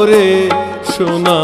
গাবরে সোনার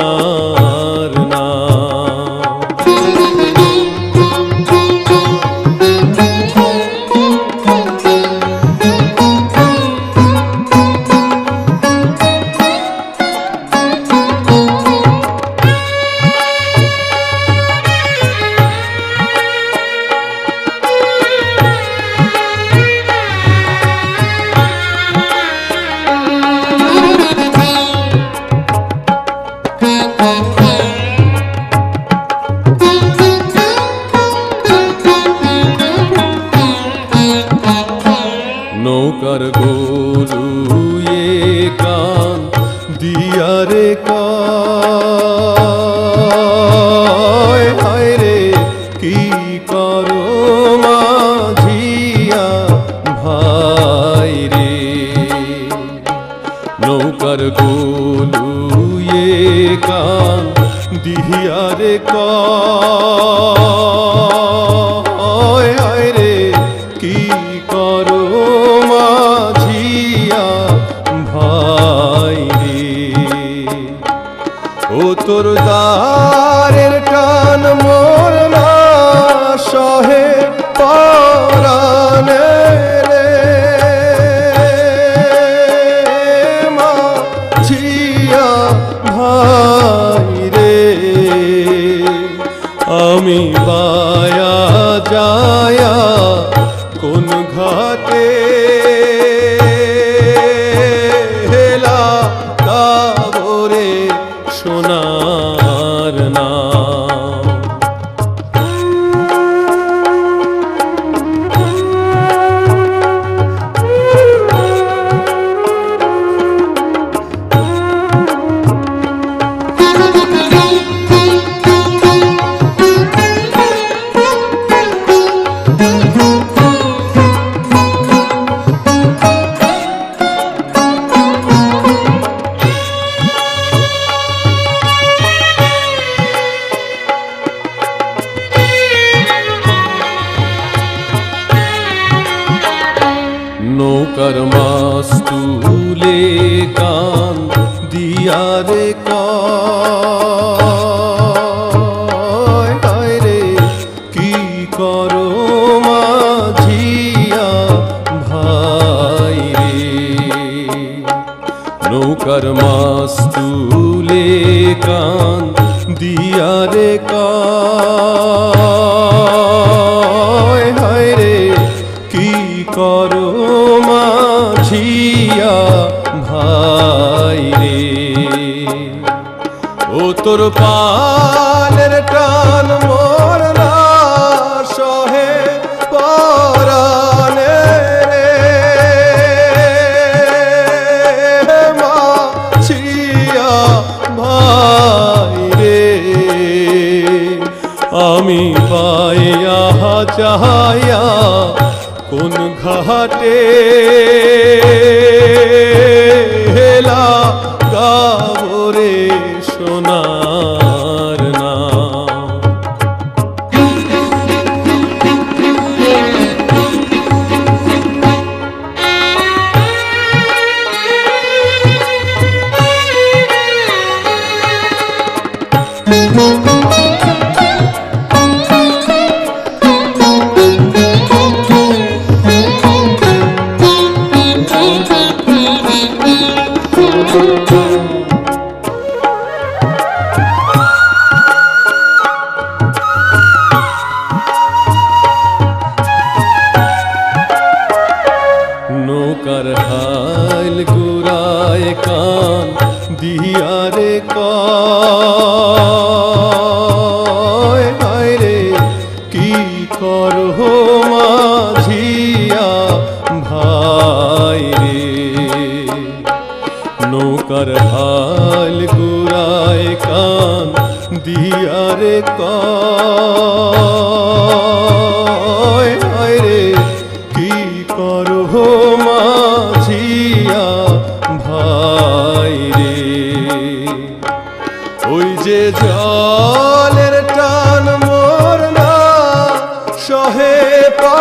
গোলুয়ে কান দিহিয়ারে কয় রে কি করো ভাই মোর না সহে পরানে দিয়ারে কয় রে, কি করো মাঝিয়া ভাই রে? নৌকার মাস তুলে কান দিয়ারে কয়, হায় রে, কি করো মাঝিয়া তোর পালের টান মোর না সহে পরানে মা ছিয়া ভাই রে। আমি পাইয়া চাহায়া কোন ঘাটে হেলা গাবরে নৌকার হাল গুড়ায় কান দিয়ারে কা বাইরে নৌকার ভালো গুড়ায় কান দিয়ারে রে, কি করহ মাঝিয়া ভাই রে? ওই যে জলের টান মোর না, সহে পা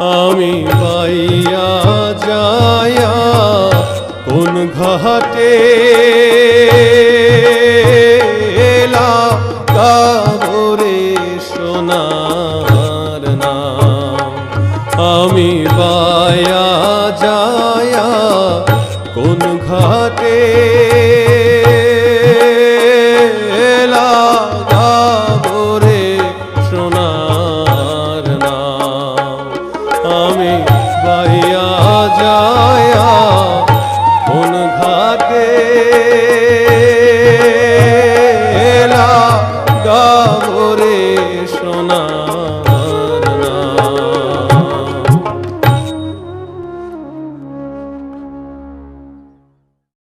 আমি পাইয়া যায়া কোন ঘাটে সোনার নাম। আমি পায়া যায়া কোন